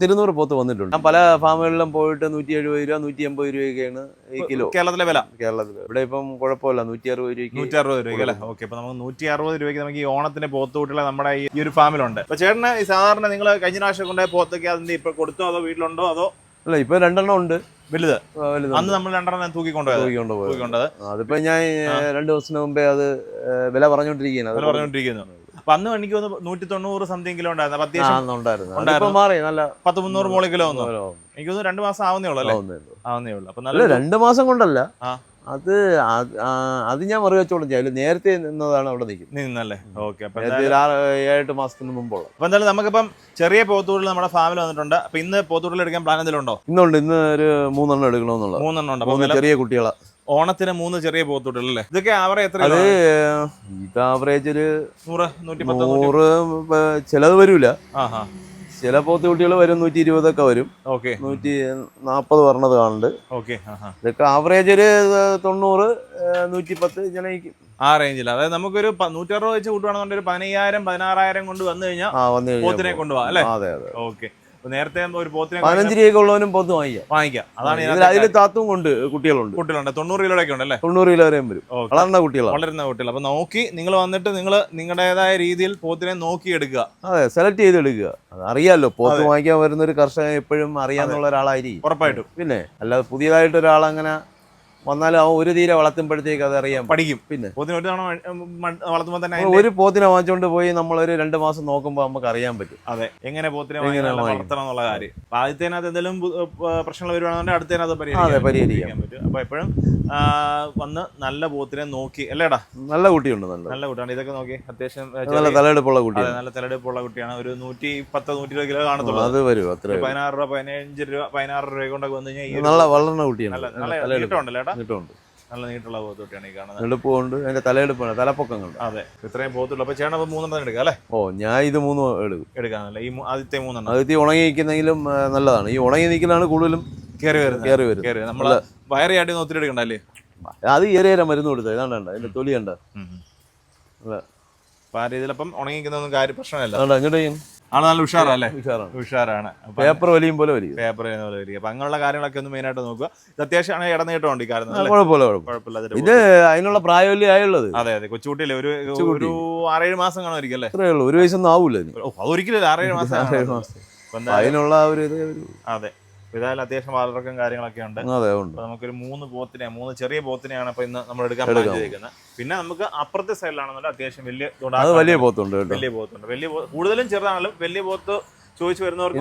തിരുന്നൂറ് പോത്ത് വന്നിട്ടുണ്ട്. ഞാൻ പല ഫാമുകളിലും പോയിട്ട് നൂറ്റി എഴുപത് രൂപ നൂറ്റി എൺപത് രൂപയൊക്കെയാണ് ഈ കിലോ. കേരളത്തിലെ വില? കേരളത്തിൽ ഇവിടെ ഇപ്പം കുഴപ്പമില്ല നൂറ്റി അറുപത് രൂപയ്ക്ക് നൂറ്റി അറുപത് രൂപയ്ക്ക് അല്ലേ? ഓക്കെ അപ്പൊ നമുക്ക് നൂറ്റി അറുപത് രൂപയ്ക്ക് നമുക്ക് ഈ ഓണത്തിന്റെ പോത്തുകൂട്ടികളെ നമ്മുടെ ഈ ഒരു ഫാമിലുണ്ട്. അപ്പൊ ചേട്ടന് ഈ സാധാരണ നിങ്ങൾ കഴിഞ്ഞ പ്രാവശ്യം കൊണ്ടുപോയ പോത്തൊക്കെ അതിന്റെ ഇപ്പൊ കൊടുത്തോ അതോ വീട്ടിലുണ്ടോ അതോ? അല്ല ഇപ്പൊ രണ്ടെണ്ണം ഉണ്ട്. വലുത്? അന്ന് നമ്മൾ രണ്ടെണ്ണം തൂക്കിക്കൊണ്ടുപോയത്. അതിപ്പോ ഞാൻ രണ്ടു ദിവസത്തിന് മുമ്പേ അത് വില പറഞ്ഞോണ്ടിരിക്കുന്നു വില അപ്പൊ അന്ന് എനിക്ക് വന്ന് നൂറ്റി തൊണ്ണൂറ് സംതിങ് കിലോ ഉണ്ടായിരുന്നു മോളി ആ, അത്യാവശ്യം ഉണ്ടായിരുന്നു. ഉണ്ടായിരുന്നു. മാറി. നല്ല പത്ത് മുന്നൂറ് മോളിൽ കിലോ എനിക്ക് തോന്നുന്നു രണ്ട് മാസം ആവുന്നേ ഉള്ളൂ അല്ലേ? ആവുന്നേ ഉള്ളൂ. അപ്പൊ നല്ല രണ്ട് മാസം കൊണ്ടല്ല. അത് അത് ഞാൻ മറി വെച്ചോളും ചെയ്യാം. നേരത്തെ നിന്നതാണ് അവിടെ നിൽക്കുന്നത്. നിന്നല്ലേ? ഓക്കെ ഏഴെട്ട് മാസത്തിന് മുമ്പുള്ള. അപ്പൊ എന്തായാലും നമുക്കിപ്പം ചെറിയ പോത്തൂരിൽ നമ്മുടെ ഫാമിൽ വന്നിട്ടുണ്ട്. അപ്പൊ ഇന്ന് പോത്തൂരിൽ എടുക്കാൻ പ്ലാൻ എന്തെങ്കിലും ഉണ്ടോ? ഇന്നുണ്ട്. ഇന്ന് ഒരു മൂന്നെണ്ണം എടുക്കണമെന്നുള്ളത്. മൂന്നെണ്ണം ഉണ്ട്. ചെറിയ കുട്ടികളാ. ഓണത്തിന് മൂന്ന് ചെറിയ പോത്തുണ്ടല്ലേ? ഇതൊക്കെ ആവറേജ് എത്ര അത്? ഇത് ആവറേജ് ഒരു നൂറ് നൂറ്റി നൂറ് ചിലത് വരൂല. ചില പോത്ത് കുട്ടികൾ വരും നൂറ്റി ഇരുപതൊക്കെ വരും. ഓക്കെ. നൂറ്റി നാൽപ്പത് പറഞ്ഞത് കാണുന്നുണ്ട്. ഓക്കെ ഇതൊക്കെ ആവറേജ് ഒരു തൊണ്ണൂറ് നൂറ്റി പത്ത് ഇങ്ങനെ ആ റേഞ്ചിൽ അതായത് നമുക്കൊരു നൂറ്ററുപത് വെച്ച് കൂട്ടുവാണെന്നുണ്ടെങ്കിൽ ഒരു പതിനയ്യായിരം പതിനാറായിരം കൊണ്ട് വന്നു കഴിഞ്ഞാൽ പോത്തിനെ കൊണ്ടുപോകാം അല്ലേ? അതെ അതെ. ഓക്കെ. നേരത്തെ ഒരു പോത്തിനെ പതിനഞ്ച് രൂപയൊക്കെ ഉള്ളവനും പോത്ത് വാങ്ങിക്കാം. വാങ്ങിക്കാം. അതാണ് അതിൽ താത്തും കൊണ്ട് കുട്ടികളുണ്ട്. കുട്ടികളുണ്ട്. തൊണ്ണൂറ് കിലോടെ ഉണ്ട് അല്ലേ? തൊണ്ണൂറ് കിലോ വരെയും വരും. വളർന്ന കുട്ടികളാണ്. വളരുന്ന കുട്ടികൾ. അപ്പൊ നോക്കി നിങ്ങൾ വന്നിട്ട് നിങ്ങൾ നിങ്ങളുടേതായ രീതിയിൽ പോത്തിനെ നോക്കി എടുക്കുക. അതെ സെലക്ട് ചെയ്ത് എടുക്കുക. അത് അറിയാലോ പോത്ത് വാങ്ങിക്കാൻ വരുന്ന ഒരു കർഷകൻ എപ്പോഴും അറിയാന്നുള്ള ഒരാളായിരിക്കും. ഉറപ്പായിട്ടും. പിന്നെ അല്ലാതെ പുതിയതായിട്ട് ഒരാൾ അങ്ങനെ വന്നാലും ആ ഒരു തീരെ വളർത്തുമ്പോഴത്തേക്ക് അത് അറിയാം പഠിക്കും. പിന്നെ. പോത്തിന് ഒരു തവണ വളർത്തുമ്പോൾ തന്നെ ഒരു പോത്തിനെ വാങ്ങിച്ചുകൊണ്ട് പോയി നമ്മളൊരു രണ്ട് മാസം നോക്കുമ്പോൾ നമുക്ക് അറിയാൻ പറ്റും. അതെ. എങ്ങനെ പോത്തിനെ. വളർത്തണം എന്നുള്ള കാര്യം. അപ്പൊ ആദ്യത്തേനകത്ത് എന്തെങ്കിലും പ്രശ്നങ്ങൾ വരുവാണെന്നുണ്ടെങ്കിൽ അടുത്തേനകത്ത് അതെ പരിഹരിക്കാം പരിഹരിക്കാം. പറ്റും. അപ്പൊ എപ്പോഴും വന്ന് നല്ല പോത്തിനെ നോക്കി. അല്ലേടാ നല്ല കുട്ടിയുണ്ട് നല്ല. നല്ല കുട്ടിയാണ്. ഇതൊക്കെ നോക്കി അത്യാവശ്യം നല്ല തലയെടുപ്പുള്ള കുട്ടിയാണ്. നല്ല തലയെടുപ്പുള്ള കുട്ടിയാണ്. ഒരു നൂറ്റി പത്ത് നൂറ്റി ഇരുപത് കിലോ കാണത്തുള്ളൂ. അത് വരും അത്ര പതിനാറ് രൂപ പതിനഞ്ച് രൂപ പതിനാറ് രൂപ കൊണ്ടൊക്കെ വന്നു കഴിഞ്ഞാൽ നല്ല വളർന്ന കുട്ടിയാണ്. നല്ല നല്ല നീട്ടമുണ്ടല്ലേ ഏട്ടാ നീട്ടമുണ്ട് നല്ല നീട്ടുള്ള പോത്തൊട്ടിയാണ് ഈ കാണുന്നത്. എടുപ്പ് കൊണ്ട് അതിന്റെ തലയെടുപ്പാണ് തലപ്പൊക്കങ്ങളുണ്ട്. അതെ. ഇത്രയും പോത്തുള്ളൂ. അപ്പൊ ചേട്ടൻ അപ്പൊ മൂന്നെണ്ണം എടുക്കുക അല്ലേ? ഓ ഞാൻ ഇത് മൂന്ന് എടുക്കും. എടുക്കാന്നല്ലേ ഈ മൂ- ആദ്യത്തെ മൂന്നെണ്ണം. ആദ്യത്തെ ഉണങ്ങി നിൽക്കുന്നെങ്കിലും ആ, നല്ലതാണ്. ഈ ഉണങ്ങി നിൽക്കലാണ് കൂടുതലും കയറി വരുന്നത്. കയറി വരും കയറി നമ്മൾ വയറി ആട്ടി ഒത്തിരി എടുക്കണ്ടല്ലേ അത് ഏറിയ മരുന്ന് കൊടുത്തത്. ഇതാണ്ട് കണ്ടോ, അതിന്റെ തൊലി കണ്ട. അതെ. അപ്പൊ ആ രീതിയിൽ അപ്പം ഉണങ്ങിക്കുന്നൊന്നും കാര്യം പ്രശ്നമല്ല. അതുകൊണ്ട് അങ്ങോട്ട് ചെയ്യും. ആൾ നല്ല ഉഷാറല്ലേ? ഉഷാറാണ്. ഉഷാറാണ്. പേപ്പർ വലിയും പോലെ വലിയ. പേപ്പർ വലിയ പോലെ വലിയ. അപ്പൊ അങ്ങനെയുള്ള കാര്യങ്ങളൊക്കെ ഒന്ന് മെയിനായിട്ട് നോക്കുക. ഇത് അത്യാവശ്യമാണ് ഇടനീട്ടമുണ്ട് ഈ കാര്യം കുഴപ്പമില്ല കുഴപ്പമില്ല. ഇത് അതിനുള്ള പ്രായമല്ലേ ആയുള്ളത്? അതെ അതെ. കൊച്ചുകുട്ടിയല്ലേ? ഒരു. ഒരു ആറേഴ് മാസം കാണുമായിരിക്കും അല്ലേ? അത്രേ ഉള്ളൂ. ഒരു വയസ്സൊന്നും ആവൂല ഒരിക്കലും ആറേഴ് മാസം അതിനുള്ള ഒരു അതെ. ഏതായാലും അത്യാവശ്യം വളർക്കും കാര്യങ്ങളൊക്കെ ഉണ്ട്. അതെ ഉണ്ട്. നമുക്കൊരു മൂന്ന് പോത്തിനെ മൂന്ന് ചെറിയ പോത്തിനെയാണ് ഇപ്പൊ ഇന്ന് നമ്മൾ എടുക്കാൻ പ്ലാൻ ചെയ്തിരിക്കുന്നത് പിന്നെ നമുക്ക് അപ്പുറത്തെ സൈഡിലാണെന്നുണ്ടെങ്കിൽ അത്യാവശ്യം വലിയ അത് വലിയ പോത്തുണ്ട് വലിയ പോത്തുണ്ട് വലിയ കൂടുതലും ചെറുതാണെങ്കിലും വലിയ പോത്ത് ചോദിച്ചു വരുന്നവർക്ക്